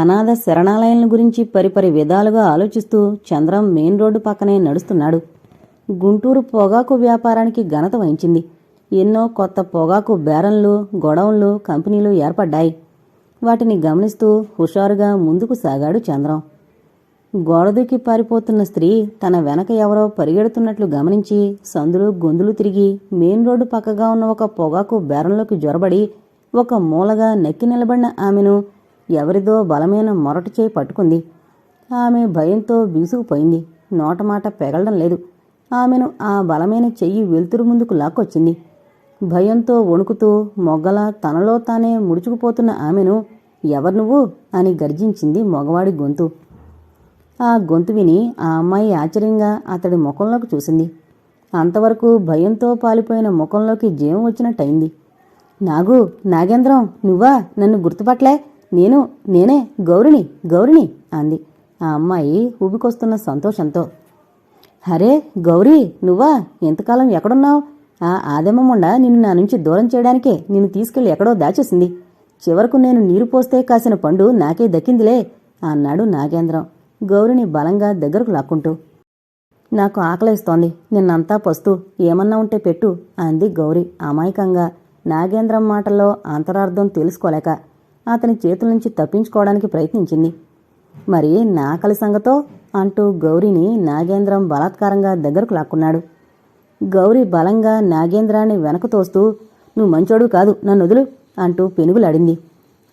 అనాథ శరణాలయాల గురించి పరిపరి విధాలుగా ఆలోచిస్తూ చంద్రం మెయిన్ రోడ్డు పక్కనే నడుస్తున్నాడు. గుంటూరు పొగాకు వ్యాపారానికి ఘనత వహించింది. ఎన్నో కొత్త పొగాకు బేరంలు గొడవన్లు కంపెనీలు ఏర్పడ్డాయి. వాటిని గమనిస్తూ హుషారుగా ముందుకు సాగాడు చంద్రం. గోడదూకి పారిపోతున్న స్త్రీ తన వెనక ఎవరో పరిగెడుతున్నట్లు గమనించి సందులు గొంతులు తిరిగి మెయిన్ రోడ్డు పక్కగా ఉన్న ఒక పొగాకు బేరంలోకి జొరబడి ఒక మూలగా నెక్కి నిలబడిన ఆమెను ఎవరిదో బలమైన మొరటి చేయి పట్టుకుంది. ఆమె భయంతో బిగుసుకుపోయింది నోటమాట పెగలడం లేదు. ఆమెను ఆ బలమైన చెయ్యి వెలుతురు ముందుకు లాక్కొచ్చింది. భయంతో వణుకుతూ మొగ్గల తనలో తానే ముడుచుకుపోతున్న ఆమెను ఎవరు నువ్వు? అని గర్జించింది మగవాడి గొంతు. ఆ గొంతు విని ఆ అమ్మాయి ఆశ్చర్యంగా అతడి ముఖంలోకి చూసింది. అంతవరకు భయంతో పాలిపోయిన ముఖంలోకి జీవం వచ్చినట్టయింది. నాగు నాగేంద్రం నువ్వా? నన్ను గుర్తుపట్లే నేను నేనే గౌరిని గౌరిని అంది ఆ అమ్మాయి ఊబికొస్తున్న సంతోషంతో. హరే గౌరీ నువ్వా? ఎంతకాలం ఎక్కడున్నావు? ఆ ఆదెమ్మముండ నిన్ను నా నుంచి దూరం చేయడానికే నిన్ను తీసుకెళ్ళి ఎక్కడో దాచేసింది. చివరకు నేను నీరు పోస్తే కాసిన పండు నాకే దక్కిందిలే అన్నాడు నాగేంద్రం గౌరిని బలంగా దగ్గరకు లాక్కుంటూ. నాకు ఆకలిస్తోంది నిన్నంతా పస్తూ ఏమన్నా ఉంటే పెట్టు అంది గౌరి అమాయకంగా. నాగేంద్రం మాటల్లో అంతరార్థం తెలుసుకోలేక అతని చేతుల నుంచి తప్పించుకోవడానికి ప్రయత్నించింది. మరి నాకలి సంగతో అంటూ గౌరిని నాగేంద్రం బలాత్కారంగా దగ్గరకు లాక్కున్నాడు. గౌరి బలంగా నాగేంద్రాన్ని వెనక తోస్తూ నువ్వు మంచోడు కాదు నన్ను వదులు అంటూ పెనుగులాడింది.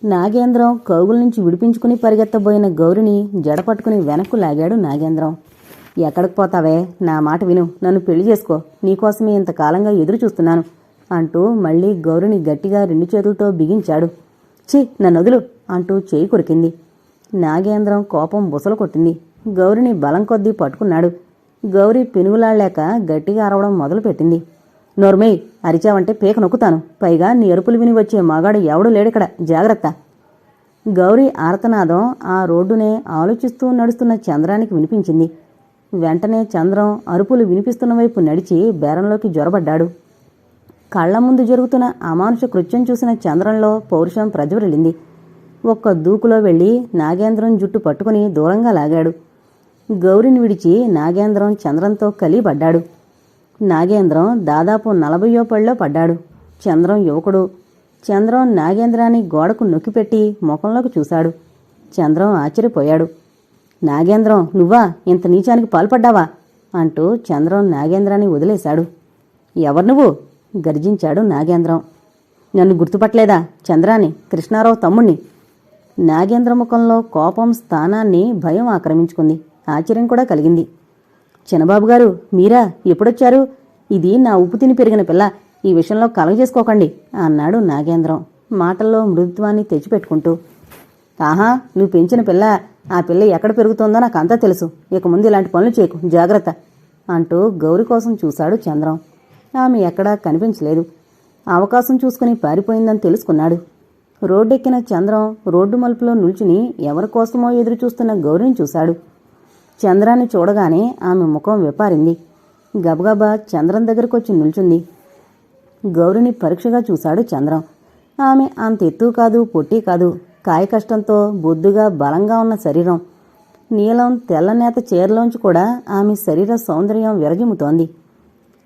నాగేంద్రం కౌగుల నుంచి విడిపించుకుని పరిగెత్తబోయిన గౌరిని జడపట్టుకుని వెనక్కు లాగాడు నాగేంద్రం. ఎక్కడికి పోతావే? నా మాట విను. నన్ను పెళ్ళి చేసుకో. నీకోసమే ఇంతకాలంగా ఎదురు చూస్తున్నాను అంటూ మళ్ళీ గౌరిని గట్టిగా రెండు చేతులతో బిగించాడు. ఛీ నన్ను అంటూ చేయి కొరికింది. నాగేంద్రం కోపం బుసలు కొట్టింది గౌరిని బలం కొద్దీ పట్టుకున్నాడు. గౌరి పెనుగులాడలేక గట్టిగా అరవడం మొదలుపెట్టింది. నోర్మేయ్ అరిచావంటే పీక నొక్కుతాను. పైగా నీ అరుపులు విని వచ్చే మగాడు ఎవడూ లేడిక్కడ. జాగ్రత్త. గౌరీ ఆర్తనాదం ఆ రోడ్డునే ఆలోచిస్తూ నడుస్తున్న చంద్రానికి వినిపించింది. వెంటనే చంద్రం అరుపులు వినిపిస్తున్న వైపు నడిచి బేరంలోకి జొరబడ్డాడు. కళ్ళ ముందు జరుగుతున్న అమానుష కృత్యం చూసిన చంద్రంలో పౌరుషం ప్రజ్వరిల్లింది ఒక్క దూకులో వెళ్ళి నాగేంద్రం జుట్టు పట్టుకుని దూరంగా లాగాడు. గౌరిని విడిచి నాగేంద్రం చంద్రంతో కలిపడ్డాడు నాగేంద్రం దాదాపు నలభయో పళ్ళలో పడ్డాడు. చంద్రం యువకుడు. చంద్రం నాగేంద్రాన్ని గోడకు నొక్కిపెట్టి ముఖంలోకి చూశాడు. చంద్రం ఆశ్చర్యపోయాడు. నాగేంద్రం నువ్వా? ఇంత నీచానికి పాల్పడ్డావా? అంటూ చంద్రం నాగేంద్రాన్ని వదిలేశాడు. ఎవరు నువ్వు? గర్జించాడు నాగేంద్రం. నన్ను గుర్తుపట్టలేదా చంద్రాని కృష్ణారావు తమ్ముణ్ణి? నాగేంద్ర ముఖంలో కోపం స్థానాన్ని భయం ఆక్రమించుకుంది. ఆశ్చర్యం కూడా కలిగింది. చిన్నబాబు గారు మీరా? ఎప్పుడొచ్చారు? ఇది నా ఉప్పు తిని పెరిగిన పిల్ల. ఈ విషయంలో కలగజేసుకోకండి అన్నాడు నాగేంద్రం మాటల్లో మృదుత్వాన్ని తెచ్చిపెట్టుకుంటూ. ఆహా నువ్వు పెంచిన పిల్ల. ఆ పిల్ల ఎక్కడ పెరుగుతోందో నాకు అంతా తెలుసు. ఇక ముందు ఇలాంటి పనులు చేయకు. జాగ్రత్త అంటూ గౌరి కోసం చూశాడు చంద్రం. ఆమె ఎక్కడా కనిపించలేదు. అవకాశం చూసుకుని పారిపోయిందని తెలుసుకున్నాడు. రోడ్డెక్కిన చంద్రం రోడ్డు మలుపులో నిల్చుని ఎవరి కోసమో ఎదురు చూస్తున్న గౌరిని చూశాడు. చంద్రాన్ని చూడగానే ఆమె ముఖం విపారింది. గబగబా చంద్రం దగ్గరకొచ్చి నిల్చుంది. గౌరిని పరీక్షగా చూశాడు చంద్రం. ఆమె అంత ఎత్తు కాదు పొట్టి కాదు. కాయ కష్టంతో బొద్దుగా బలంగా ఉన్న శరీరం. నీలం తెల్లనేత చీరలోంచి కూడా ఆమె శరీర సౌందర్యం విరజిమ్ముతోంది.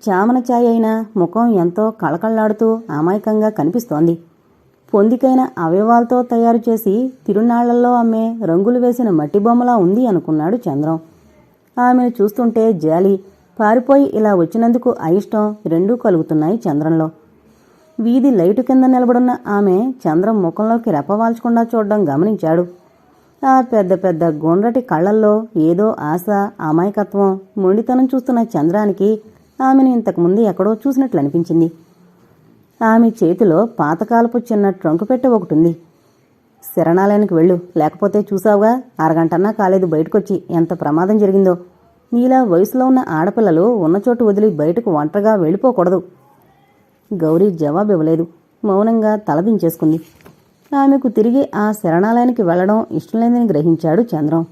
చామన ఛాయ అయినా ముఖం ఎంతో కళకళ్ళాడుతూ అమాయకంగా కనిపిస్తోంది. పొందికైన అవయవాలతో తయారు చేసి తిరునాళ్ళలో అమ్మే రంగులు వేసిన మట్టి బొమ్మలా ఉంది అనుకున్నాడు చంద్రం. ఆమెను చూస్తుంటే జాలి పారిపోయి ఇలా వచ్చినందుకు అయిష్టం రెండూ కలుగుతున్నాయి చంద్రంలో. వీధి లైటు కింద నిలబడున్న ఆమె చంద్రం ముఖంలోకి రెప్పవాల్చకుండా చూడడం గమనించాడు. ఆ పెద్ద పెద్ద గుండ్రటి కళ్ళల్లో ఏదో ఆశ అమాయకత్వం మొండితనం చూస్తున్న చంద్రానికి ఆమెను ఇంతకుముందు ఎక్కడో చూసినట్లు అనిపించింది. ఆమె చేతిలో పాతకాలపు చిన్న ట్రంకు పెట్టె ఒకటి ఉంది శరణాలయానికి వెళ్ళు లేకపోతే చూసావుగా అరగంటన్నా కాలేదు బయటకొచ్చి ఎంత ప్రమాదం జరిగిందో. నీలా వయసులో ఉన్న ఆడపిల్లలు ఉన్న చోటు వదిలి బయటకు ఒంటరిగా వెళ్ళిపోకూడదు. గౌరీ జవాబు ఇవ్వలేదు. మౌనంగా తలదించేసుకుంది ఆమెకు తిరిగి ఆ శరణాలయానికి వెళ్ళడం ఇష్టం లేదని గ్రహించాడు చంద్రం.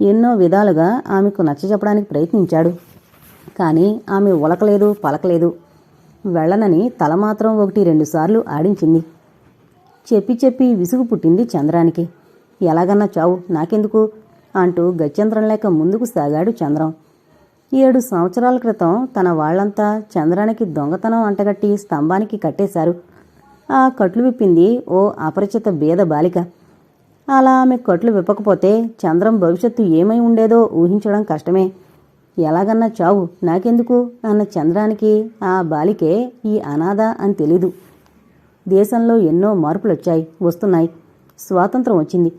ఎన్నో విధాలుగా ఆమెకు నచ్చజెప్పడానికి ప్రయత్నించాడు. కానీ ఆమె ఉలకలేదు పలకలేదు. వెళ్ళనని తల మాత్రం ఒకటి రెండుసార్లు ఆడించింది. చెప్పి చెప్పి విసుగు పుట్టింది చంద్రానికి. ఎలాగన్నా చావు నాకెందుకు? అంటూ గత్యంతరం లేక ముందుకు సాగాడు చంద్రం. ఏడు సంవత్సరాల క్రితం తన వాళ్ళంతా చంద్రానికి దొంగతనం అంటగట్టి స్తంభానికి కట్టేశారు. ఆ కట్లు విప్పింది ఓ అపరిచిత బీద బాలిక. అలా ఆమె కట్లు విప్పకపోతే చంద్రం భవిష్యత్తు ఏమై ఉండేదో ఊహించడం కష్టమే. ఎలాగన్నా చావు నాకెందుకు? అన్న చంద్రానికి ఆ బాలికే ఈ అనాథ అని తెలీదు. దేశంలో ఎన్నో మార్పులొచ్చాయి వస్తున్నాయి. స్వాతంత్రం వచ్చింది.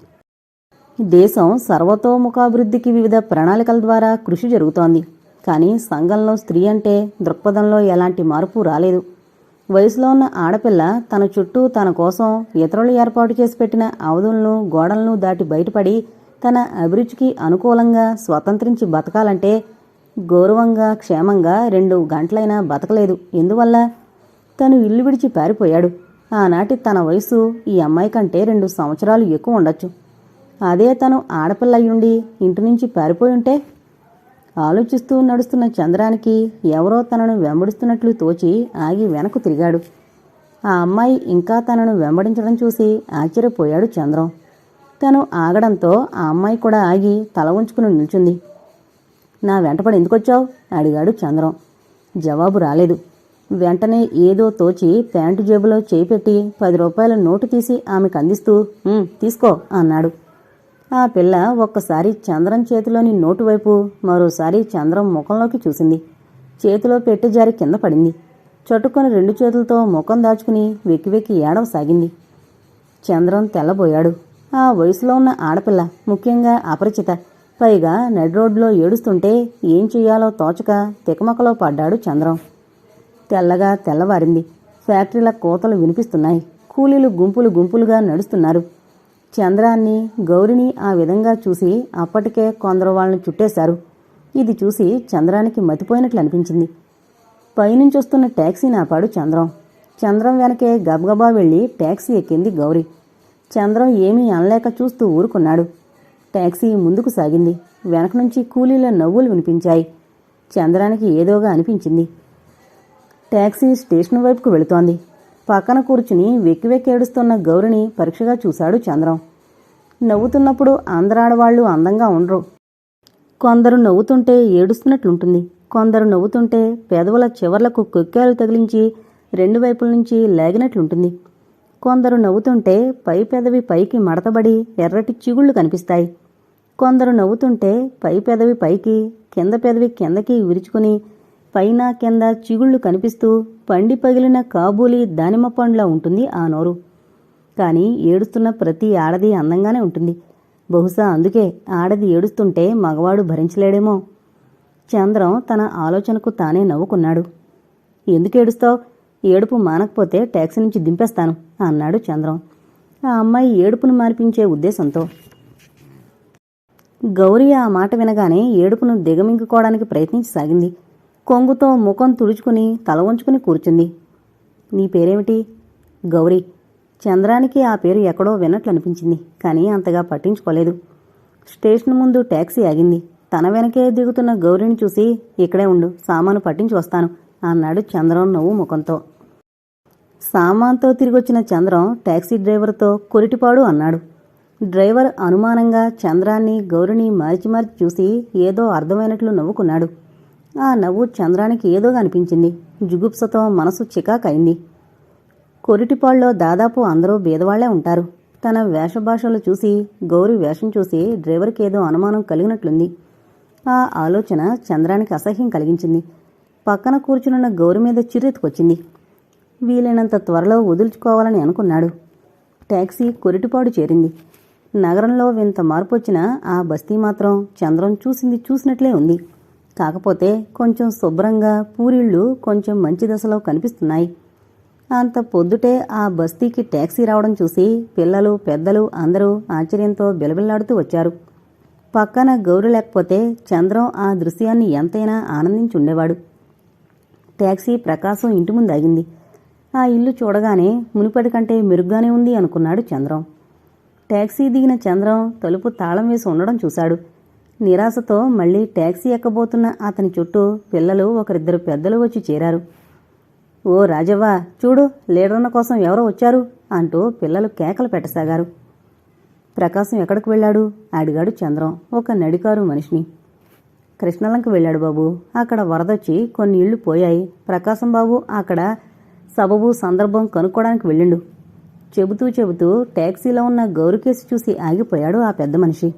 దేశం సర్వతోముఖాభివృద్ధికి వివిధ ప్రణాళికల ద్వారా కృషి జరుగుతోంది. కానీ సంఘంలో స్త్రీ అంటే దృక్పథంలో ఎలాంటి మార్పు రాలేదు. వయసులో ఉన్న ఆడపిల్ల తన చుట్టూ తన కోసం ఇతరులు ఏర్పాటు చేసి పెట్టిన అవధులను గోడలను దాటి బయటపడి తన అభిరుచికి అనుకూలంగా స్వతంత్రించి బతకాలంటే గౌరవంగా క్షేమంగా రెండు గంటలైనా బతకలేదు. ఎందువల్ల? తను ఇల్లు విడిచి పారిపోయాడు. ఆనాటి తన వయసు ఈ అమ్మాయి కంటే రెండు సంవత్సరాలు ఎక్కువ ఉండొచ్చు. అదే తను ఆడపిల్లయ్యుండి ఇంటి నుంచి పారిపోయి ఉంటే ఆలోచిస్తూ నడుస్తున్న చంద్రానికి ఎవరో తనను వెంబడిస్తున్నట్లు తోచి ఆగి వెనక్కు తిరిగాడు. ఆ అమ్మాయి ఇంకా తనను వెంబడించడం చూసి ఆశ్చర్యపోయాడు చంద్రం. తను ఆగడంతో ఆ అమ్మాయి కూడా ఆగి తల ఉంచుకుని నిల్చుంది. నా వెంటపడి ఎందుకొచ్చావు? అడిగాడు చంద్రం. జవాబు రాలేదు. వెంటనే ఏదో తోచి ప్యాంటు జేబులో చేయి పెట్టి పది రూపాయల నోటు తీసి ఆమెకు అందిస్తూ తీసుకో అన్నాడు. ఆ పిల్ల ఒక్కసారి చంద్రం చేతిలోని నోటు వైపు మరోసారి చంద్రం ముఖంలోకి చూసింది. చేతిలో పెట్టి జారి కింద పడింది. చుట్టుకొని రెండు చేతులతో ముఖం దాచుకుని వెక్కి వెక్కి ఏడవసాగింది చంద్రం తెల్లబోయాడు. ఆ వయసులో ఉన్న ఆడపిల్ల ముఖ్యంగా అపరిచిత. పైగా నడి రోడ్లో ఏడుస్తుంటే ఏం చెయ్యాలో తోచక తికమకలో పడ్డాడు చంద్రం. తెల్లగా తెల్లవారింది. ఫ్యాక్టరీల కోతలు వినిపిస్తున్నాయి. కూలీలు గుంపులు గుంపులుగా నడుస్తున్నారు. చంద్రాన్ని గౌరిని ఆ విధంగా చూసి అప్పటికే కొందరు వాళ్ళని చుట్టేశారు. ఇది చూసి చంద్రానికి మతిపోయినట్లు అనిపించింది. పైనుంచి వస్తున్న ట్యాక్సీని ఆపాడు చంద్రం. చంద్రం వెనకే గబగబా వెళ్ళి ట్యాక్సీ ఎక్కింది గౌరి. చంద్రం ఏమీ అనలేక చూస్తూ ఊరుకున్నాడు. ట్యాక్సీ ముందుకు సాగింది. వెనక నుంచి కూలీల నవ్వులు వినిపించాయి. చంద్రానికి ఏదోగా అనిపించింది. ట్యాక్సీ స్టేషన్ వైపుకు వెళుతోంది. పక్కన కూర్చుని వెక్కి వెక్కి ఏడుస్తున్న గౌరిని పరీక్షగా చూశాడు చంద్రం. నవ్వుతున్నప్పుడు అందరాడవాళ్ళు అందంగా ఉండరు. కొందరు నవ్వుతుంటే ఏడుస్తున్నట్లుంటుంది. కొందరు నవ్వుతుంటే పెదవుల చివర్లకు కొక్కేలు తగిలించి రెండు వైపుల నుంచి లాగినట్లుంటుంది. కొందరు నవ్వుతుంటే పై పెదవి పైకి మడతబడి ఎర్రటి చిగుళ్ళు కనిపిస్తాయి. కొందరు నవ్వుతుంటే పై పెదవి పైకి కింద పెదవి కిందకి విరుచుకుని పైన కింద చిగుళ్ళు కనిపిస్తూ పండి పగిలిన కాబూలి దానిమ్మ పండులా ఉంటుంది ఆ నోరు. కానీ ఏడుస్తున్న ప్రతి ఆడది అందంగానే ఉంటుంది. బహుశా అందుకే ఆడది ఏడుస్తుంటే మగవాడు భరించలేడేమో. చంద్రం తన ఆలోచనకు తానే నవ్వుకున్నాడు. ఎందుకు ఏడుస్తావు? ఏడుపు మానకపోతే ట్యాక్సీ నుంచి దింపేస్తాను అన్నాడు చంద్రం. ఆ అమ్మాయి ఏడుపును మానిపించే ఉద్దేశంతో. గౌరీ ఆ మాట వినగానే ఏడుపును దిగమింగుకోవడానికి ప్రయత్నించసాగింది. కొంగుతో ముఖం తుడుచుకుని తల వంచుకుని కూర్చుంది. నీ పేరేమిటి? గౌరీ. చంద్రానికి ఆ పేరు ఎక్కడో విన్నట్లు అనిపించింది కానీ అంతగా పట్టించుకోలేదు. స్టేషన్ ముందు ట్యాక్సీ ఆగింది. తన వెనకే దిగుతున్న గౌరిని చూసి ఇక్కడే ఉండు సామాను పట్టించి వస్తాను అన్నాడు చంద్రం నవ్వు ముఖంతో. సామాన్తో తిరిగొచ్చిన చంద్రం టాక్సీ డ్రైవర్తో కొరిటిపాడు అన్నాడు. డ్రైవర్ అనుమానంగా చంద్రాన్ని గౌరిని మార్చి మార్చి చూసి ఏదో అర్థమైనట్లు నవ్వుకున్నాడు. ఆ నవ్వు చంద్రానికి ఏదో అనిపించింది. జుగుప్సతో మనసు చికాకైంది. కొరిటిపాడులో దాదాపు అందరూ బీదవాళ్ళే ఉంటారు. తన వేషభాషలు చూసి గౌరి వేషం చూసి డ్రైవర్కి ఏదో అనుమానం కలిగినట్లుంది. ఆ ఆలోచన చంద్రానికి అసహ్యం కలిగించింది. పక్కన కూర్చునున్న గౌరి మీద చిరెత్తుకొచ్చింది వీలైనంత త్వరలో వదులుచుకోవాలని అనుకున్నాడు. ట్యాక్సీ కొరిటిపాడు చేరింది. నగరంలో వింత మార్పు వచ్చినా ఆ బస్తీ మాత్రం చంద్రం చూసింది చూసినట్లే ఉంది. కాకపోతే కొంచెం శుభ్రంగా పూరిళ్ళు కొంచెం మంచి దశలో కనిపిస్తున్నాయి. అంత పొద్దుటే ఆ బస్తీకి ట్యాక్సీ రావడం చూసి పిల్లలు పెద్దలు అందరూ ఆశ్చర్యంతో బిలబిల్లాడుతూ వచ్చారు. పక్కన గౌరు లేకపోతే చంద్రం ఆ దృశ్యాన్ని ఎంతైనా ఆనందించి ఉండేవాడు ట్యాక్సీ ప్రకాశం ఇంటి ముందు ఆగింది ఆ ఇల్లు చూడగానే మునిపటి కంటే మెరుగ్గానే ఉంది అనుకున్నాడు చంద్రం. ట్యాక్సీ దిగిన చంద్రం తలుపు తాళం వేసి ఉండడం చూశాడు. నిరాశతో మళ్ళీ ట్యాక్సీ ఎక్కబోతున్న అతని చుట్టూ పిల్లలు ఒకరిద్దరు పెద్దలు వచ్చి చేరారు. ఓ రాజవ్వ చూడు లీడర్న కోసం ఎవరో వచ్చారు అంటూ పిల్లలు కేకలు పెట్టసాగారు. ప్రకాశం ఎక్కడికి వెళ్ళాడు? అడిగాడు చంద్రం ఒక నడికారు మనిషిని. కృష్ణలంక వెళ్ళాడు బాబు. అక్కడ వరదొచ్చి కొన్ని ఇళ్ళు పోయాయి. ప్రకాశం బాబు అక్కడ సబబు సందర్భం కనుక్కోవడానికి వెళ్ళిండు. చెబుతూ చెబుతూ ట్యాక్సీలో ఉన్న గౌరికేసి చూసి ఆగిపోయాడు ఆ పెద్ద మనిషి.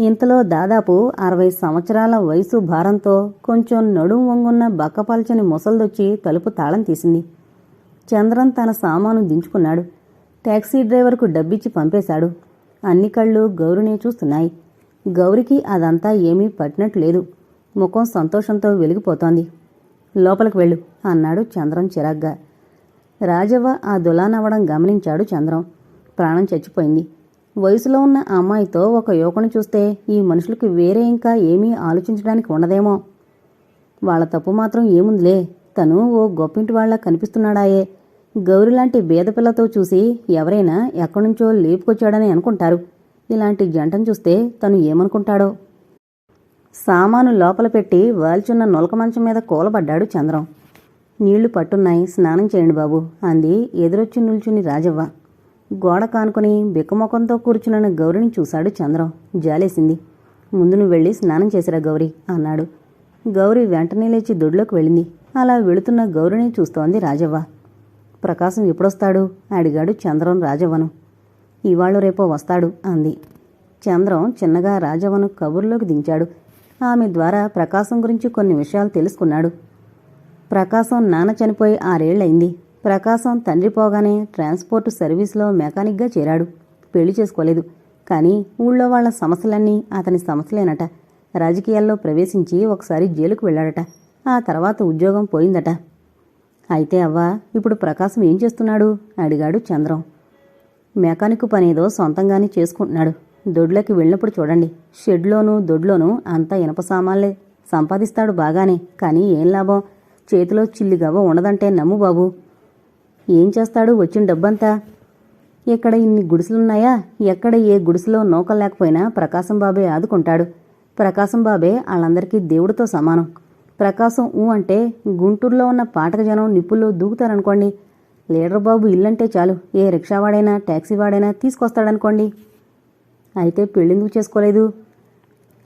ఇంతలో దాదాపు అరవై సంవత్సరాల వయసు భారంతో కొంచెం నడుం వంగున్న బక్కపాల్చని ముసల్దొచ్చి తలుపు తాళం తీసింది. చంద్రన్ తన సామాను దించుకున్నాడు. ట్యాక్సీ డ్రైవర్కు డబ్బిచ్చి పంపేశాడు. అన్ని కళ్ళు గౌరినే చూస్తున్నాయి. గౌరికి అదంతా ఏమీ పట్టినట్టు లేదు ముఖం సంతోషంతో వెలిగిపోతోంది. లోపలికి వెళ్ళు అన్నాడు చంద్రం చిరాగ్గా. రాజవ్వ ఆ దులానవ్వడం గమనించాడు చంద్రం. ప్రాణం చచ్చిపోయింది. వయసులో ఉన్న అమ్మాయితో ఒక యువకుని చూస్తే ఈ మనుషులకు వేరే ఇంకా ఏమీ ఆలోచించడానికి ఉండదేమో. వాళ్ళ తప్పు మాత్రం ఏముందిలే. తను ఓ గొప్పింటి వాళ్ళ కనిపిస్తున్నాడాయే. గౌరి లాంటి బీదపిల్లతో చూసి ఎవరైనా ఎక్కడ్నుంచో లేపుకొచ్చాడని అనుకుంటారు. ఇలాంటి జంటను చూస్తే తను ఏమనుకుంటాడో? సామాను లోపల పెట్టి వాల్చున్న నొలక మంచం మీద కూలబడ్డాడు చంద్రం. నీళ్ళు పట్టున్నాయి. స్నానం చేయండి బాబు అంది ఎదురొచ్చి నిల్చుని రాజవ్వ. గోడ కానుకొని బిక్కమొఖంతో కూర్చున్న గౌరిని చూశాడు చంద్రం. జాలేసింది. ముందు నువ్వు వెళ్ళి స్నానం చేసిరా గౌరి అన్నాడు. గౌరి వెంటనే లేచి దొడ్లోకి వెళ్ళింది. అలా వెళుతున్న గౌరిని చూస్తోంది రాజవ్వ. ప్రకాశం ఎప్పుడొస్తాడు? అడిగాడు చంద్రం రాజవ్వను. ఇవాళ రేపో వస్తాడు అంది. చంద్రం చిన్నగా రాజవ్వను కబుర్లోకి దించాడు. ఆమె ద్వారా ప్రకాశం గురించి కొన్ని విషయాలు తెలుసుకున్నాడు. ప్రకాశం నాన్న చనిపోయి ఆరేళ్ళయింది ప్రకాశం తండ్రి పోగానే ట్రాన్స్పోర్ట్ సర్వీస్లో మెకానిక్గా చేరాడు. పెళ్ళి చేసుకోలేదు. కానీ ఊళ్ళో వాళ్ళ సమస్యలన్నీ అతని సమస్యలేనట. రాజకీయాల్లో ప్రవేశించి ఒకసారి జైలుకు వెళ్ళాడట. ఆ తర్వాత ఉద్యోగం పోయిందట. అయితే అవ్వా ఇప్పుడు ప్రకాశం ఏం చేస్తున్నాడు? అడిగాడు చంద్రం. మెకానిక్ పనేదో సొంతంగానే చేసుకుంటున్నాడు. దొడ్లోకి వెళ్ళినప్పుడు చూడండి. షెడ్లోనూ దొడ్లోనూ అంతా ఇనప సామాన్లే. సంపాదిస్తాడు బాగానే కానీ ఏం లాభం? చేతిలో చిల్లిగవ్వ ఉండదంటే నమ్ము బాబు. ఏం చేస్తాడు వచ్చిన డబ్బంతా? ఇక్కడ ఇన్ని గుడిసెలున్నాయా? ఎక్కడ ఏ గుడిసెలో నౌక లేకపోయినా ప్రకాశం బాబే ఆదుకుంటాడు. ప్రకాశం బాబే వాళ్ళందరికీ దేవుడితో సమానం. ప్రకాశం ఊ అంటే గుంటూరులో ఉన్న పాటక జనం నిప్పుల్లో దూకుతారనుకోండి. లీడర్ బాబు ఇల్లంటే చాలు. ఏ రిక్షావాడైనా టాక్సీ వాడైనా తీసుకొస్తాడనుకోండి. అయితే పెళ్ళెందుకు చేసుకోలేదు?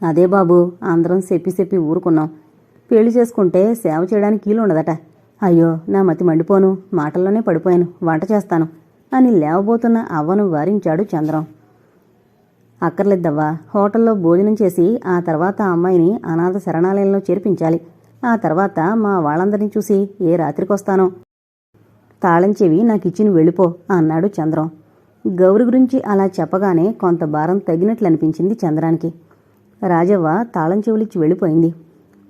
అదే బాబు అందరం చెప్పి చెప్పి ఊరుకున్నాం. పెళ్ళి చేసుకుంటే సేవ చేయడానికి కీలు ఉండదట. అయ్యో నా మతి మండిపోను. మాటల్లోనే పడిపోయాను. వంట చేస్తాను. అని లేవబోతున్న అవ్వను వారించాడు చంద్రం. అక్కర్లేద్దవ్వా హోటల్లో భోజనం చేసి ఆ తర్వాత ఆ అమ్మాయిని అనాథ శరణాలయంలో చేర్పించాలి. ఆ తర్వాత మా వాళ్ళందరినీ చూసి ఏ రాత్రికొస్తానో. తాళం చెవి నాకిచ్చిన వెళ్ళిపో అన్నాడు చంద్రం. గౌరి గురించి అలా చెప్పగానే కొంత భారం తగినట్లు అనిపించింది చంద్రానికి. రాజవ్వ తాళం చెవులిచ్చి వెళ్ళిపోయింది.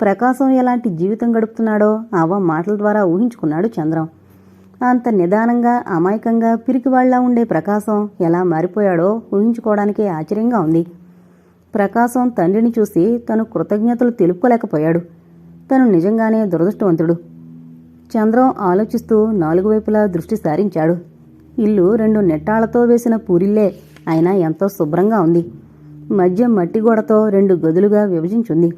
ప్రకాశం ఎలాంటి జీవితం గడుపుతున్నాడో అవ్వ మాటల ద్వారా ఊహించుకున్నాడు చంద్రం. అంత నిదానంగా అమాయకంగా పిరికివాళ్ళా ఉండే ప్రకాశం ఎలా మారిపోయాడో ఊహించుకోవడానికే ఆశ్చర్యంగా ఉంది. ప్రకాశం తండ్రిని చూసి తను కృతజ్ఞతలు తెలుపుకోలేకపోయాడు. తను నిజంగానే దురదృష్టవంతుడు. చంద్రం ఆలోచిస్తూ నాలుగు వైపులా దృష్టి సారించాడు. ఇల్లు రెండు నెట్టాళ్ళతో వేసిన పూరిల్లే అయినా ఎంతో శుభ్రంగా ఉంది. మధ్య మట్టి గోడతో రెండు గదులుగా విభజించుంది.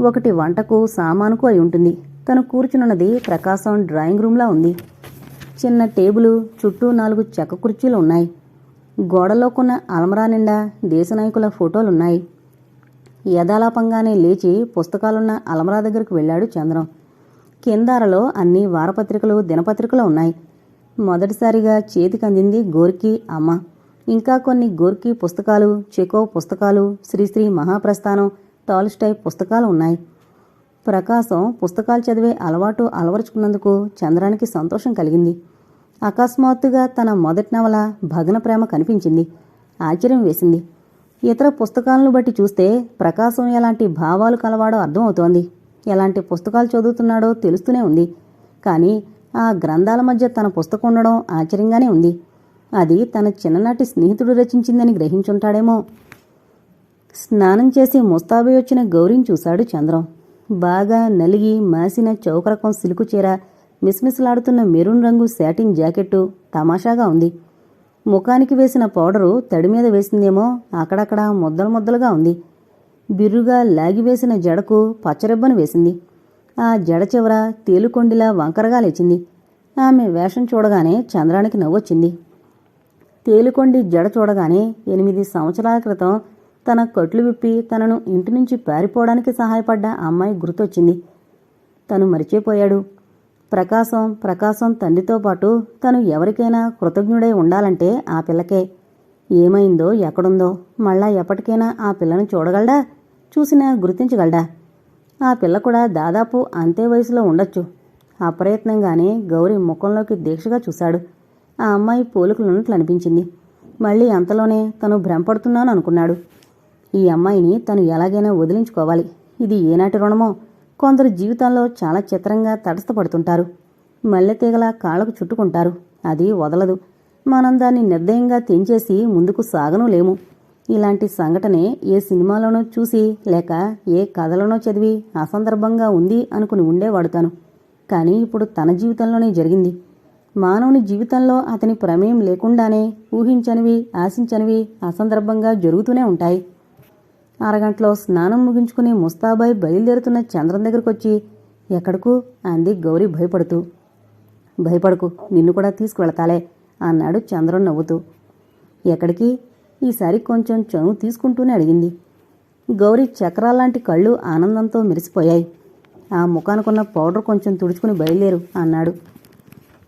ఒకటి వంటకు సామానుకు అయి ఉంటుంది. తను కూర్చున్నది ప్రకాశం డ్రాయింగ్ రూమ్లా ఉంది. చిన్న టేబుల్ చుట్టూ నాలుగు చెక్క కుర్చీలు ఉన్నాయి. గోడలోకున్న అలమరా నిండా దేశ నాయకుల ఫోటోలున్నాయి. యథాలాపంగానే లేచి పుస్తకాలున్న అలమరా దగ్గరకు వెళ్ళాడు చంద్రం కిందారలో అన్ని వారపత్రికలు దినపత్రికలు ఉన్నాయి. మొదటిసారిగా చేతికి అందింది గోర్కి అమ్మ. ఇంకా కొన్ని గోర్కి పుస్తకాలు చెకో పుస్తకాలు శ్రీశ్రీ మహాప్రస్థానం టాల్స్టై పుస్తకాలు ఉన్నాయి ప్రకాశం పుస్తకాలు చదివే అలవాటు అలవరుచుకున్నందుకు చంద్రానికి సంతోషం కలిగింది. అకస్మాత్తుగా తన మొదటి నవల భగ్న ప్రేమ కనిపించింది. ఆశ్చర్యం వేసింది. ఇతర పుస్తకాలను బట్టి చూస్తే ప్రకాశం ఎలాంటి భావాలు కలవాడో అర్థమవుతోంది. ఎలాంటి పుస్తకాలు చదువుతున్నాడో తెలుస్తూనే ఉంది. కానీ ఆ గ్రంథాల మధ్య తన పుస్తకం ఉండడం ఆశ్చర్యంగానే ఉంది. అది తన చిన్ననాటి స్నేహితుడు రచించిందని గ్రహించుంటాడేమో. స్నానం చేసి ముస్తాబి వచ్చిన గౌరిని చూశాడు చంద్రం. బాగా నలిగి మాసిన చౌకరకం సిలుకు చీర మిస్మిస్లాడుతున్న మెరూన్ రంగు శాటిన్ జాకెట్టు తమాషాగా ఉంది. ముఖానికి వేసిన పౌడరు తడి మీద వేసిందేమో అక్కడక్కడ ముద్దలు ముద్దలుగా ఉంది. బిర్రుగా లాగివేసిన జడకు పచ్చరిబ్బను వేసింది. ఆ జడ చివర తేలుకొండిలా వంకరగా లేచింది. ఆమె వేషం చూడగానే చంద్రానికి నవ్వొచ్చింది. తేలుకొండి జడ చూడగానే ఎనిమిది సంవత్సరాల క్రితం తన కట్లు విప్పి తనను ఇంటి నుంచి పారిపోవడానికి సహాయపడ్డ ఆ అమ్మాయి గుర్తొచ్చింది. తను మరిచిపోయాడు. ప్రకాశం ప్రకాశం తండ్రితో పాటు తను ఎవరికైనా కృతజ్ఞుడై ఉండాలంటే ఆ పిల్లకే. ఏమైందో ఎక్కడుందో మళ్ళా ఎప్పటికైనా ఆ పిల్లను చూడగలడా? చూసినా గుర్తించగలడా? ఆ పిల్ల కూడా దాదాపు అంతే వయసులో ఉండొచ్చు. అప్రయత్నంగానే గౌరీ ముఖంలోకి దీక్షగా చూశాడు. ఆ అమ్మాయి పోలికలున్నట్లు అనిపించింది మళ్ళీ అంతలోనే తను భ్రమపడుతున్నాను అనుకున్నాడు ఈ అమ్మాయిని తను ఎలాగైనా వదిలించుకోవాలి. ఇది ఏనాటి రుణమో? కొందరు జీవితాల్లో చాలా చిత్రంగా తటస్థపడుతుంటారు. మల్లెతీగల కాళ్ళకు చుట్టుకుంటారు. అది వదలదు. మనం దాన్ని నిర్దయంగా తెంచేసి ముందుకు సాగను లేము. ఇలాంటి సంఘటనే ఏ సినిమాలోనో చూసి లేక ఏ కథలోనో చదివి అసందర్భంగా ఉంది అనుకుని ఉండేవాడు తను. కానీ ఇప్పుడు తన జీవితంలోనే జరిగింది. మానవుని జీవితంలో అతని ప్రమేయం లేకుండానే ఊహించనివి ఆశించనివి అసందర్భంగా జరుగుతూనే ఉంటాయి. అరగంటలో స్నానం ముగించుకుని ముస్తాబాయి బయలుదేరుతున్న చంద్రం దగ్గరకు వచ్చి ఎక్కడకు? అంది గౌరీ భయపడుతూ. భయపడకు నిన్ను కూడా తీసుకువెళతాలే అన్నాడు చంద్రం నవ్వుతూ. ఎక్కడికి? ఈసారి కొంచెం చనువు తీసుకుంటూనే అడిగింది. గౌరీ చక్రాల్లాంటి కళ్ళు ఆనందంతో మెరిసిపోయాయి. ఆ ముఖానుకున్న పౌడర్ కొంచెం తుడుచుకుని బయలుదేరు అన్నాడు.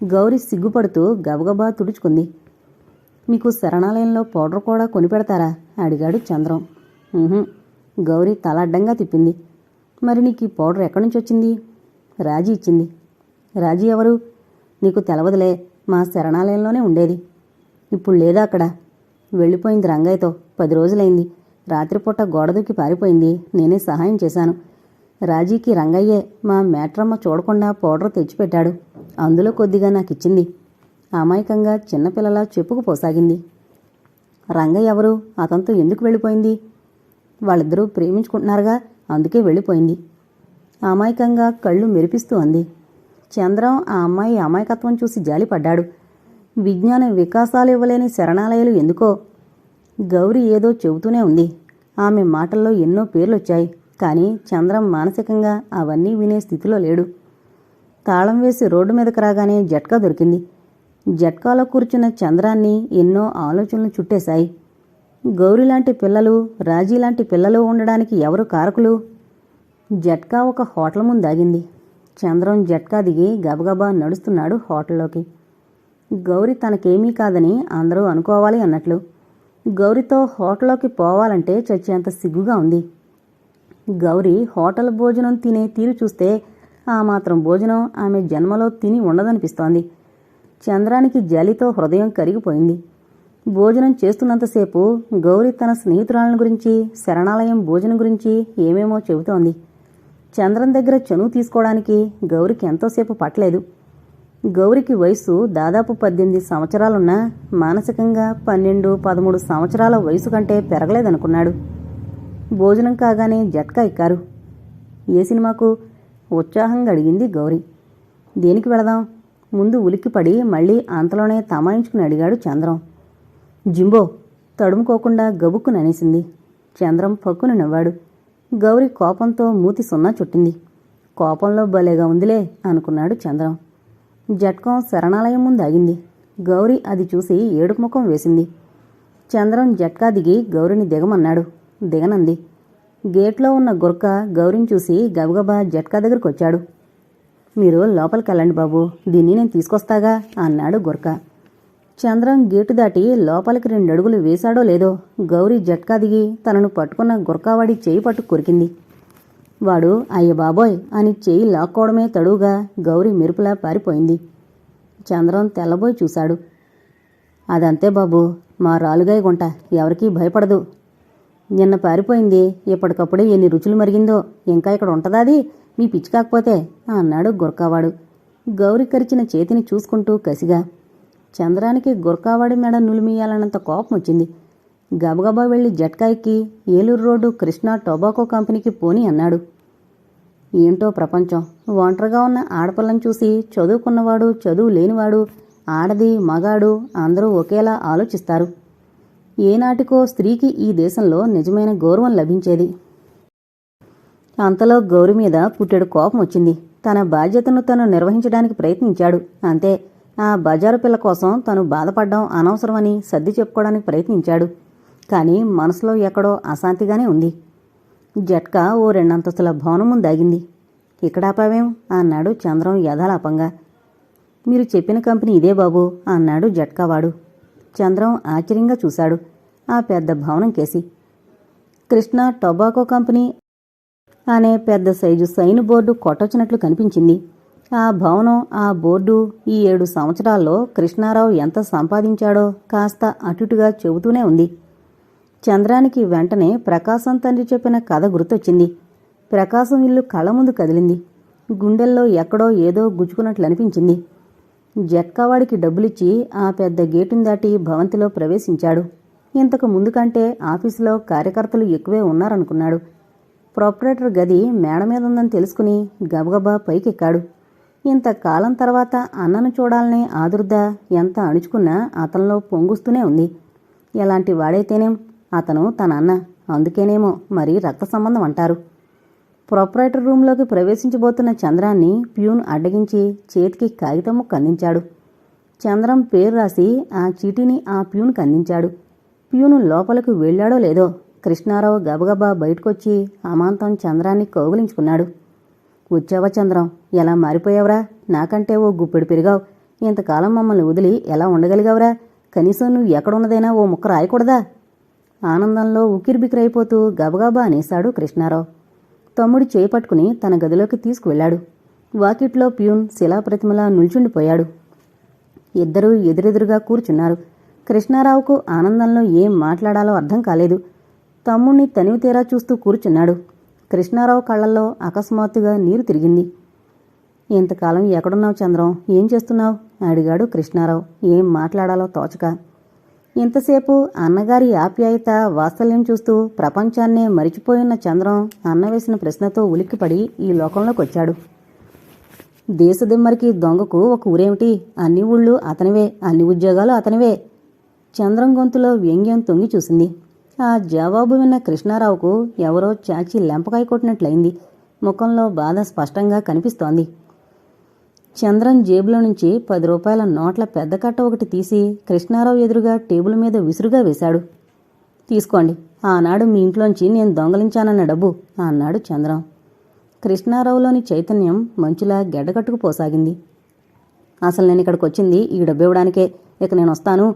గౌరీ సిగ్గుపడుతూ గబగబా తుడుచుకుంది. మీకు శరణాలయంలో పౌడర్ కూడా కొనిపెడతారా? అడిగాడు చంద్రం. గౌరీ తల అడ్డంగా తిప్పింది. మరి నీకు ఈ పౌడర్ ఎక్కడి నుంచి వచ్చింది? రాజీ ఇచ్చింది. రాజీ ఎవరు? నీకు తెలవదులే మా శరణాలయంలోనే ఉండేది. ఇప్పుడు లేదా అక్కడ. వెళ్ళిపోయింది రంగయ్యతో. పది రోజులైంది. రాత్రిపూట గోడదుకి పారిపోయింది. నేనే సహాయం చేశాను. రాజీకి రంగయ్యే మా మేట్రమ్మ చూడకుండా పౌడర్ తెచ్చిపెట్టాడు. అందులో కొద్దిగా నాకిచ్చింది. అమాయకంగా చిన్నపిల్లలా చెప్పుకుపోసాగింది రంగయ్య ఎవరు? అతనితో ఎందుకు వెళ్ళిపోయింది? వాళ్ళిద్దరూ ప్రేమించుకుంటున్నారుగా అందుకే వెళ్ళిపోయింది. అమాయకంగా కళ్ళు మెరిపిస్తూ అంది. చంద్రం ఆ అమ్మాయి అమాయకత్వం చూసి జాలిపడ్డాడు. విజ్ఞాన వికాసాలు ఇవ్వలేని శరణాలయాలు ఎందుకో? గౌరి ఏదో చెబుతూనే ఉంది. ఆమె మాటల్లో ఎన్నో పేర్లొచ్చాయి కానీ చంద్రం మానసికంగా అవన్నీ వినే స్థితిలో లేడు. తాళం వేసి రోడ్డు మీదకు రాగానే జట్కా దొరికింది. జట్కాలో కూర్చున్న చంద్రాన్ని ఎన్నో ఆలోచనలు చుట్టేశాయి. గౌరి లాంటి పిల్లలు రాజీ లాంటి పిల్లలు ఉండడానికి ఎవరు కారకులు? జట్కా ఒక హోటల్ ముందాగింది. చంద్రం జట్కా దిగి గబగబా నడుస్తున్నాడు హోటల్లోకి. గౌరి తనకేమీ కాదని అందరూ అనుకోవాలి అన్నట్లు గౌరితో హోటల్లోకి పోవాలంటే చచ్చేంత సిగ్గుగా ఉంది. గౌరి హోటల్ భోజనం తినే తీరు చూస్తే ఆ మాత్రం భోజనం ఆమె జన్మలో తిని ఉండదనిపిస్తోంది. చంద్రానికి జలితో హృదయం కరిగిపోయింది. భోజనం చేస్తున్నంతసేపు గౌరి తన స్నేహితురాలను గురించి శరణాలయం భోజనం గురించి ఏమేమో చెబుతోంది. చంద్రం దగ్గర చనువు తీసుకోవడానికి గౌరికి ఎంతోసేపు పట్టలేదు. గౌరికి వయసు దాదాపు పద్దెనిమిది సంవత్సరాలున్నా మానసికంగా పన్నెండు పదమూడు సంవత్సరాల వయసు కంటే పెరగలేదనుకున్నాడు. భోజనం కాగానే జట్కా ఎక్కారు. ఏ సినిమాకు? ఉత్సాహంగా అడిగింది గౌరీ. దేనికి వెళదాం? ముందు ఉలిక్కిపడి మళ్ళీ అంతలోనే తమాయించుకుని అడిగాడు చంద్రం. జింబో తడుముకోకుండా గబుక్కు ననేసింది చంద్రం పక్కున నవ్వాడు. గౌరి కోపంతో మూతి సున్నా చుట్టింది. కోపంలో భలేగా ఉందిలే అనుకున్నాడు చంద్రం. జట్కం శరణాలయం ముందు ఆగింది. గౌరి అది చూసి ఏడుపు ముఖం వేసింది. చంద్రం జట్కా దిగి గౌరిని దిగమన్నాడు. దిగనంది. గేట్లో ఉన్న గుర్క గౌరిని చూసి గబగబా జట్కా దగ్గరకొచ్చాడు మీరు లోపలికి వెళ్ళండి బాబు. దీన్ని నేను తీసుకొస్తాగా అన్నాడు గుర్క. చంద్రం గేటు దాటి లోపలికి రెండు అడుగులు వేశాడో లేదో గౌరీ జట్కా దిగి తనను పట్టుకున్న గుర్కావాడి చేయి పట్టు కొరికింది. వాడు అయ్య బాబోయ్ అని చేయి లాక్కోవడమే తడువుగా గౌరీ మెరుపులా పారిపోయింది. చంద్రం తెల్లబోయి చూశాడు. అదంతే బాబు మా రాలుగాయ గుంట ఎవరికీ భయపడదు. నిన్న పారిపోయింది ఇప్పటికప్పుడే ఎన్ని రుచులు మరిగిందో ఇంకా ఇక్కడ ఉంటుందా అది? మీ పిచ్చి కాకపోతే అన్నాడు గుర్కావాడు. గౌరి కరిచిన చేతిని చూసుకుంటూ కసిగా చంద్రానికి గుర్కావాడి మెడ నులిమియాలన్నంత కోపం వచ్చింది గబగబా వెళ్ళి జట్కా ఎక్కి ఏలూరు రోడ్డు కృష్ణా టొబాకో కంపెనీకి పోని అన్నాడు. ఏంటో ప్రపంచం. ఒంటరిగా ఉన్న ఆడపిల్లని చూసి చదువుకున్నవాడు చదువు లేనివాడు ఆడది మగాడు అందరూ ఒకేలా ఆలోచిస్తారు. ఏనాటికో స్త్రీకి ఈ దేశంలో నిజమైన గౌరవం లభించేది. అంతలో గౌరి మీద పుట్టెడు కోపం వచ్చింది తన బాధ్యతను తను నిర్వహించడానికి ప్రయత్నించాడు. అంతే. ఆ బజారు పిల్ల కోసం తను బాధపడడం అనవసరమని సర్ది చెప్పుకోవడానికి ప్రయత్నించాడు. కానీ మనసులో ఎక్కడో అశాంతిగానే ఉంది. జట్కా ఓ రెండంతస్తుల భవనం ముందాగింది ఇక్కడ ఆపావేం? అన్నాడు చంద్రం యథాలాపంగా. మీరు చెప్పిన కంపెనీ ఇదే బాబు అన్నాడు జట్కావాడు చంద్రం ఆశ్చర్యంగా చూశాడు. ఆ పెద్ద భవనం కేసి. కృష్ణ టొబాకో కంపెనీ అనే పెద్ద సైజు సైన్ బోర్డు కొట్టొచ్చినట్లు కనిపించింది. ఆ భవనం ఆ బోర్డు ఈ ఏడు సంవత్సరాల్లో కృష్ణారావు ఎంత సంపాదించాడో కాస్త అటుటుగా చెబుతూనే ఉంది. చంద్రానికి వెంటనే ప్రకాశం తండ్రి చెప్పిన కథ గుర్తొచ్చింది. ప్రకాశం ఇల్లు కళ్ళ ముందు కదిలింది. గుండెల్లో ఎక్కడో ఏదో గుచ్చుకున్నట్లు అనిపించింది జట్కావాడికి డబ్బులిచ్చి ఆ పెద్ద గేటుని దాటి భవంతిలో ప్రవేశించాడు. ఇంతకు ముందు కంటే ఆఫీసులో కార్యకర్తలు ఎక్కువే ఉన్నారనుకున్నాడు. ప్రొపరేటర్ గది మేడ మీద ఉందని తెలుసుకుని గబగబా పైకెక్కాడు. ఇంతకాలం తర్వాత అన్నను చూడాలనే ఆదుర్ద ఎంత అణుచుకున్నా అతనిలో పొంగుస్తూనే ఉంది. ఎలాంటి వాడైతేనేం అతను తన అన్న. అందుకేనేమో మరి రక్త సంబంధం అంటారు. ప్రొపరేటర్ రూంలోకి ప్రవేశించబోతున్న చంద్రాన్ని ప్యూన్ అడ్డగించి చేతికి కాగితం ముక్క అందించాడు. చంద్రం పేరు రాసి ఆ చీటీని ఆ ప్యూన్కి అందించాడు. ప్యూను లోపలికి వెళ్ళాడో లేదో కృష్ణారావు గబగబా బయటకొచ్చి అమాంతం చంద్రాన్ని కౌగులించుకున్నాడు. వచ్చావా చంద్రం? ఎలా మారిపోయావురా? నాకంటే ఓ గుప్పెడు పెరిగావు. ఇంతకాలం మమ్మల్ని వదిలి ఎలా ఉండగలిగావురా? కనీసం నువ్వు ఎక్కడున్నదైనా ఓ ముక్క రాయకూడదా? ఆనందంలో ఉక్కిరిబిక్కిరైపోతూ గబగబా అనేశాడు కృష్ణారావు. తమ్ముడు చేపట్టుకుని తన గదిలోకి తీసుకువెళ్ళాడు. వాకిట్లో ప్యూన్ శిలాప్రతిమలా నిల్చుండిపోయాడు. ఇద్దరూ ఎదురెదురుగా కూర్చున్నారు. కృష్ణారావుకు ఆనందంలో ఏం మాట్లాడాలో అర్థం కాలేదు. తమ్ముణ్ణి తనివి తీరా చూస్తూ కూర్చున్నాడు. కృష్ణారావు కళ్ళల్లో అకస్మాత్తుగా నీరు తిరిగింది. ఇంతకాలం ఎక్కడున్నావు చంద్రం? ఏం చేస్తున్నావు? అడిగాడు కృష్ణారావు. ఏం మాట్లాడాలో తోచక. ఇంతసేపు అన్నగారి ఆప్యాయత వాత్సల్యం చూస్తూ ప్రపంచాన్నే మరిచిపోయిన చంద్రం అన్న వేసిన ప్రశ్నతో ఉలిక్కిపడి ఈ లోకంలోకి వచ్చాడు. దేశదిమ్మరికి దొంగకు ఒక ఊరేమిటి? అన్ని ఊళ్ళు అతనివే. అన్ని ఉద్యోగాలు అతనివే. చంద్రం గొంతులో వ్యంగ్యం తొంగి చూసింది. ఆ జవాబు విన్న కృష్ణారావుకు ఎవరో చాచి లెంపకాయ కొట్టినట్లయింది. ముఖంలో బాధ స్పష్టంగా కనిపిస్తోంది. చంద్రం జేబులో నుంచి పది రూపాయల నోట్ల పెద్ద కట్ట ఒకటి తీసి కృష్ణారావు ఎదురుగా టేబుల్ మీద విసురుగా వేశాడు. తీసుకోండి. ఆనాడు మీ ఇంట్లోంచి నేను దొంగలించానన్న డబ్బు అన్నాడు చంద్రం. కృష్ణారావులోని చైతన్యం మంచులా గెడ్డకట్టుకుపోసాగింది అసలు నేను ఇక్కడికి వచ్చింది ఈ డబ్బు ఇవ్వడానికే. ఇక నేను వస్తాను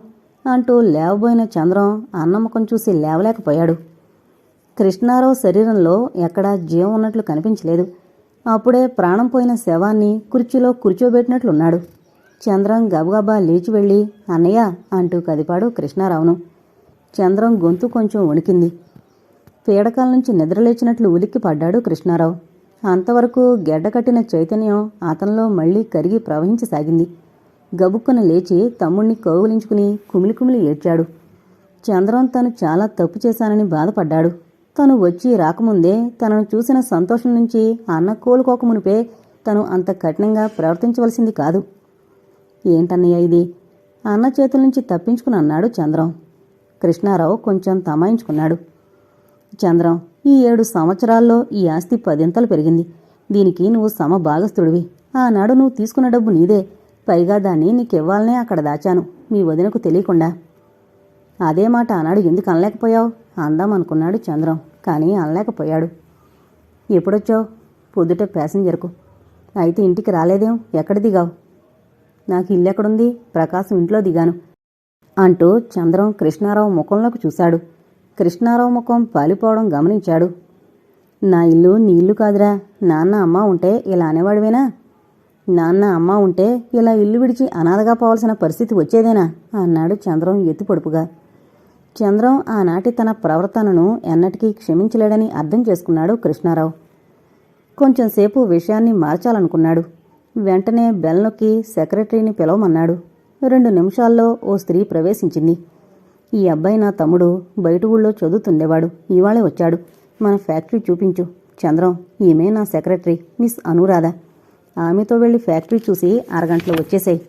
అంటూ లేవబోయిన చంద్రం అన్నమ్మకం చూసి లేవలేకపోయాడు. కృష్ణారావు శరీరంలో ఎక్కడా జీవం ఉన్నట్లు కనిపించలేదు. అప్పుడే ప్రాణం పోయిన శవాన్ని కుర్చీలో కూర్చోబెట్టినట్లున్నాడు. చంద్రం గబగబా లేచి వెళ్ళి అన్నయ్య అంటూ కదిపాడు కృష్ణారావును. చంద్రం గొంతు కొంచెం వణికింది. పీడకాల నుంచి నిద్రలేచినట్లు ఉలిక్కి పడ్డాడు కృష్ణారావు. అంతవరకు గెడ్డకట్టిన చైతన్యం అతనిలో మళ్ళీ కరిగి ప్రవహించసాగింది. గబుక్కున లేచి తమ్ముణ్ణి కౌగులించుకుని కుమిలి కుమిలి ఏడ్చాడు. చంద్రం తను చాలా తప్పు చేశానని బాధపడ్డాడు. తను వచ్చి రాకముందే తనను చూసిన సంతోషం నుంచి అన్న కోలుకోకమునిపే తను అంత కఠినంగా ప్రవర్తించవలసింది కాదు. ఏంటన్నయ్య ఇది? అన్న చేతుల నుంచి తప్పించుకుని అన్నాడు చంద్రం. కృష్ణారావు కొంచెం తమాయించుకున్నాడు. చంద్రం ఈ ఏడు సంవత్సరాల్లో ఈ ఆస్తి పదింతలు పెరిగింది. దీనికి నువ్వు సమ భాగస్థుడివి ఆనాడు నువ్వు తీసుకున్న డబ్బు నీదే. పైగా దాన్ని నీకివ్వాలనే అక్కడ దాచాను. మీ వదినకు తెలియకుండా. అదే మాట అన్నాడు. ఎందుకు అనలేకపోయావు? అందాం అనుకున్నాడు చంద్రం. కానీ అనలేకపోయాడు. ఎప్పుడొచ్చావు? పొద్దుట ప్యాసింజర్కు. అయితే ఇంటికి రాలేదేం? ఎక్కడ దిగావు? నాకు ఇల్లు ఎక్కడుంది ప్రకాశం ఇంట్లో దిగాను. అంటూ చంద్రం కృష్ణారావు ముఖంలోకి చూశాడు. కృష్ణారావు ముఖం పాలిపోవడం గమనించాడు. నా ఇల్లు నీ ఇల్లు కాదురా. నాన్న అమ్మ ఉంటే ఇలా అనేవాడివేనా? నాన్న అమ్మ ఉంటే ఇలా ఇల్లు విడిచి అనాథగా పోవాల్సిన పరిస్థితి వచ్చేదేనా? అన్నాడు చంద్రం ఎత్తిపొడుపుగా. చంద్రం ఆనాటి తన ప్రవర్తనను ఎన్నటికీ క్షమించలేడని అర్థం చేసుకున్నాడు కృష్ణారావు. కొంచెంసేపు విషయాన్ని మార్చాలనుకున్నాడు. వెంటనే బెల్ నొక్కి సెక్రటరీని పిలవమన్నాడు. రెండు నిమిషాల్లో ఓ స్త్రీ ప్రవేశించింది. ఈ అబ్బాయి నా తమ్ముడు బయట ఊళ్ళో చదువుతుండేవాడు. ఇవాళే వచ్చాడు. మన ఫ్యాక్టరీ చూపించు. చంద్రం ఈమె నా సెక్రటరీ మిస్ అనురాధ. ఆమెతో వెళ్ళి ఫ్యాక్టరీ చూసి అరగంటలో వచ్చేసాయి.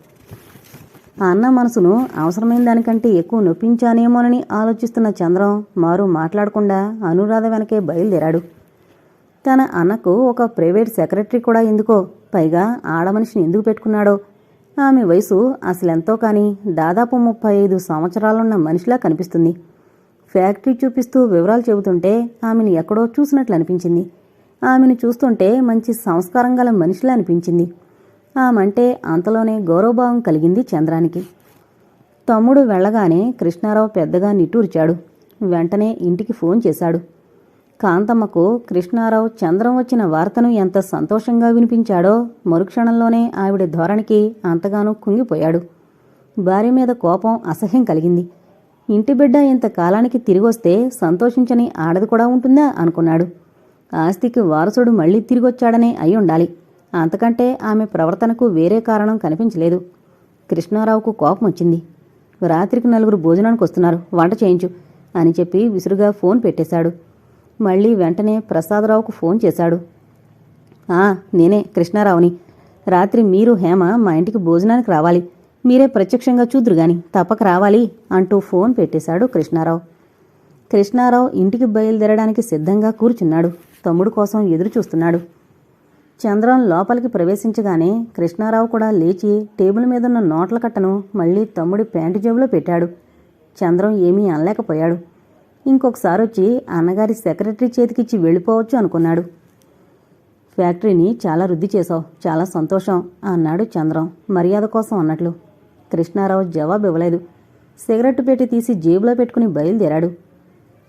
ఆ అన్న మనసును అవసరమైన దానికంటే ఎక్కువ నొప్పించానేమోనని ఆలోచిస్తున్న చంద్రం మారు మాట్లాడకుండా అనురాధ వెనకే బయలుదేరాడు. తన అన్నకు ఒక ప్రైవేట్ సెక్రటరీ కూడా ఎందుకో పైగా ఆడమనిషిని ఎందుకు పెట్టుకున్నాడో. ఆమె వయసు అసలెంతో కానీ దాదాపు ముప్పై ఐదు సంవత్సరాలున్న మనిషిలా కనిపిస్తుంది. ఫ్యాక్టరీ చూపిస్తూ వివరాలు చెబుతుంటే ఆమెను ఎక్కడో చూసినట్లు అనిపించింది. ఆమెను చూస్తుంటే మంచి సంస్కారం గల మనిషిలా అనిపించింది. ఆమంటే అంతలోనే గౌరవభావం కలిగింది చంద్రానికి. తమ్ముడు వెళ్ళగానే కృష్ణారావు పెద్దగా నిట్టూర్చాడు. వెంటనే ఇంటికి ఫోన్ చేశాడు. కాంతమ్మకు కృష్ణారావు చంద్రం వచ్చిన వార్తను ఎంత సంతోషంగా వినిపించాడో మరుక్షణంలోనే ఆవిడ ధోరణికి అంతగానో కుంగిపోయాడు. భార్య మీద కోపం అసహ్యం కలిగింది. ఇంటి బిడ్డ ఇంత కాలానికి తిరిగొస్తే సంతోషించని ఆడది కూడా ఉంటుందా అనుకున్నాడు. ఆస్తికి వారసుడు మళ్ళీ తిరిగొచ్చాడనే అయి ఉండాలి అంతకంటే ఆమె ప్రవర్తనకు వేరే కారణం కనిపించలేదు. కృష్ణారావుకు కోపం వచ్చింది. రాత్రికి నలుగురు భోజనానికి వస్తున్నారు. వంట చేయించు అని చెప్పి విసురుగా ఫోన్ పెట్టేశాడు. మళ్ళీ వెంటనే ప్రసాదరావుకు ఫోన్ చేశాడు. ఆ నేనే కృష్ణారావుని. రాత్రి మీరు హేమ మా ఇంటికి భోజనానికి రావాలి. మీరే ప్రత్యక్షంగా చూదురు గాని తప్పక రావాలి అంటూ ఫోన్ పెట్టేశాడు కృష్ణారావు. కృష్ణారావు ఇంటికి బయలుదేరడానికి సిద్ధంగా కూర్చున్నాడు. తమ్ముడు కోసం ఎదురు చూస్తున్నాడు. చంద్రం లోపలికి ప్రవేశించగానే కృష్ణారావు కూడా లేచి టేబుల్ మీదున్న నోట్ల కట్టను మళ్ళీ తమ్ముడి ప్యాంటు జేబులో పెట్టాడు. చంద్రం ఏమీ అనలేకపోయాడు. ఇంకొకసారి వచ్చి అన్నగారి సెక్రటరీ చేతికిచ్చి వెళ్ళిపోవచ్చు అనుకున్నాడు. ఫ్యాక్టరీని చాలా వృద్ధి చేశావు చాలా సంతోషం అన్నాడు చంద్రం మర్యాద కోసం అన్నట్లు. కృష్ణారావు జవాబు ఇవ్వలేదు. సిగరెట్ పెట్టి తీసి జేబులో పెట్టుకుని బయలుదేరాడు.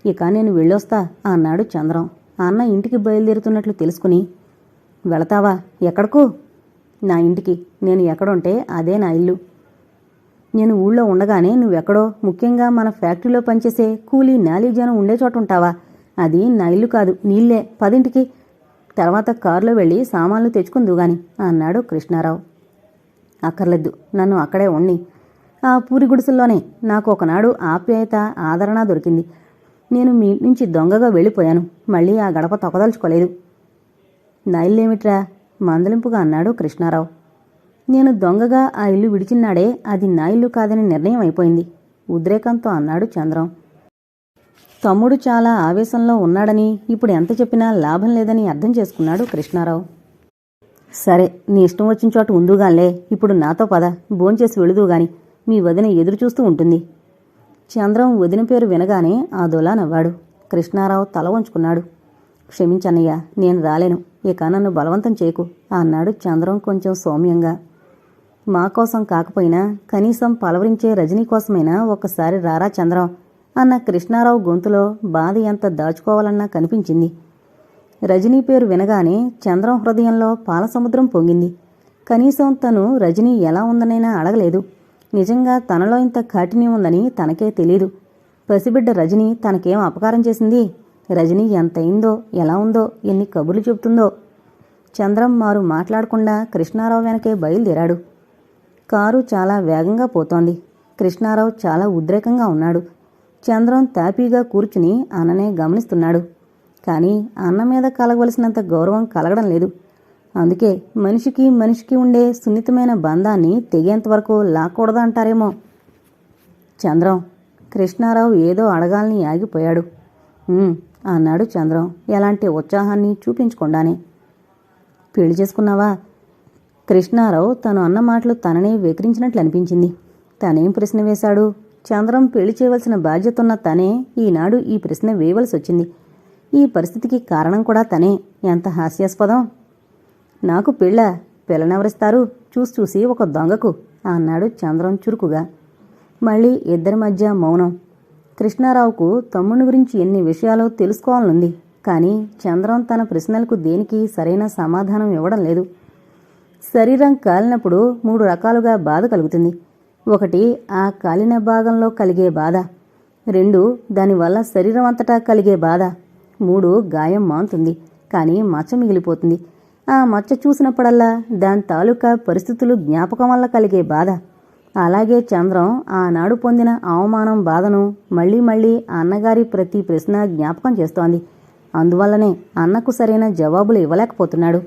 ఇక నేను వెళ్ళొస్తా అన్నాడు చంద్రం. అన్న ఇంటికి బయలుదేరుతున్నట్లు తెలుసుకుని వెళతావా? ఎక్కడకు? నా ఇంటికి. నేను ఎక్కడుంటే అదే నా ఇల్లు. నేను ఊళ్ళో ఉండగానే నువ్వెక్కడో? ముఖ్యంగా మన ఫ్యాక్టరీలో పనిచేసే కూలీ నాలీ జనం ఉండే చోట ఉంటావా? అది నా ఇల్లు కాదు నీళ్ళే. పదింటికి. తర్వాత కారులో వెళ్ళి సామాన్లు తెచ్చుకుందుగాని అన్నాడు కృష్ణారావు. అక్కర్లేదు. నన్ను అక్కడే ఉండి. ఆ పూరి గుడిసెల్లోనే నాకు ఒకనాడు ఆప్యాయత ఆదరణ దొరికింది. నేను మీ ఇంటి నుంచి దొంగగా వెళ్ళిపోయాను. మళ్ళీ ఆ గడప తొక్కదలుచుకోలేదు. నైల్లేమిట్రా మందలింపుగా అన్నాడు కృష్ణారావు. నేను దొంగగా ఆ ఇల్లు విడిచిన్నాడే అది నా ఇల్లు కాదని నిర్ణయం అయిపోయింది ఉద్రేకంతో అన్నాడు చంద్రం. తమ్ముడు చాలా ఆవేశంలో ఉన్నాడని ఇప్పుడు ఎంత చెప్పినా లాభం లేదని అర్థం చేసుకున్నాడు కృష్ణారావు. సరే నీ ఇష్టం వచ్చిన చోట ఉందుగాలే ఇప్పుడు నాతో పద భోంచేసి వెళుదు గాని మీ వదిన ఎదురు చూస్తూ ఉంటుంది. చంద్రం వదిన పేరు వినగానే ఆదోలా నవ్వాడు. కృష్ణారావు తల వంచుకున్నాడు. క్షమించన్నయ్య నేను రాలేను. ఇక నన్ను బలవంతం చేయకు అన్నాడు చంద్రం కొంచెం సౌమ్యంగా. మా కోసం కాకపోయినా కనీసం పలవరించే రజనీ కోసమైనా ఒక్కసారి రారా చంద్రం అన్న కృష్ణారావు గొంతులో బాధ ఎంత దాచుకోవాలన్నా కనిపించింది. రజనీ పేరు వినగానే చంద్రం హృదయంలో పాలసముద్రం పొంగింది. కనీసం తను రజనీ ఎలా ఉందనైనా అడగలేదు. నిజంగా తనలో ఇంత కాఠిన్యం ఉందని తనకే తెలీదు. పసిబిడ్డ రజని తనకేం అపకారం చేసింది? రజనీ ఎంతయిందో ఎలా ఉందో ఎన్ని కబుర్లు చెబుతుందో. చంద్రం మారు మాట్లాడకుండా కృష్ణారావు వెనకే బయలుదేరాడు. కారు చాలా వేగంగా పోతోంది. కృష్ణారావు చాలా ఉద్రేకంగా ఉన్నాడు. చంద్రం తాపీగా కూర్చుని అన్ననే గమనిస్తున్నాడు. కానీ అన్న మీద కలగవలసినంత గౌరవం కలగడం లేదు. అందుకే మనిషికి మనిషికి ఉండే సున్నితమైన బంధాన్ని తెగేంతవరకు లాక్కూడదంటారేమో చంద్రం కృష్ణారావు ఏదో అడగాలని ఆగిపోయాడు. అన్నాడు చంద్రం ఎలాంటి ఉత్సాహాన్ని చూపించకుండానే. పెళ్ళి చేసుకున్నావా? కృష్ణారావు తను అన్న మాటలు తననే వెకిరించినట్లు అనిపించింది. తనేం ప్రశ్న వేశాడు? చంద్రం పెళ్ళి చేయవలసిన బాధ్యత ఉన్న తనే ఈనాడు ఈ ప్రశ్న వేయవలసి వచ్చింది ఈ పరిస్థితికి కారణం కూడా తనే. ఎంత హాస్యాస్పదం. నాకు పెళ్ళ పిల్లనెవరిస్తారు? చూసి చూసి ఒక దొంగకు అన్నాడు చంద్రం చురుకుగా. మళ్ళీ ఇద్దరి మధ్య మౌనం. కృష్ణారావుకు తమ్ముని గురించి ఎన్ని విషయాలు తెలుసుకోవాలనుంది కానీ చంద్రం తన ప్రశ్నలకు దేనికి సరైన సమాధానం ఇవ్వడం లేదు. శరీరం కాలినప్పుడు మూడు రకాలుగా బాధ కలుగుతుంది. ఒకటి ఆ కాలిన భాగంలో కలిగే బాధ. రెండు దానివల్ల శరీరం అంతటా కలిగే బాధ. మూడు గాయం మాంతుంది కానీ మచ్చ మిగిలిపోతుంది. ఆ మచ్చ చూసినప్పుడల్లా దాని తాలూకా పరిస్థితులు జ్ఞాపకం వల్ల కలిగే బాధ. అలాగే చంద్రం ఆనాడు పొందిన అవమానం బాధను మళ్ళీ మళ్ళీ అన్నగారి ప్రతి ప్రశ్న జ్ఞాపకం చేస్తోంది. అందువల్లనే అన్నకు సరైన జవాబులు ఇవ్వలేకపోతున్నాడు.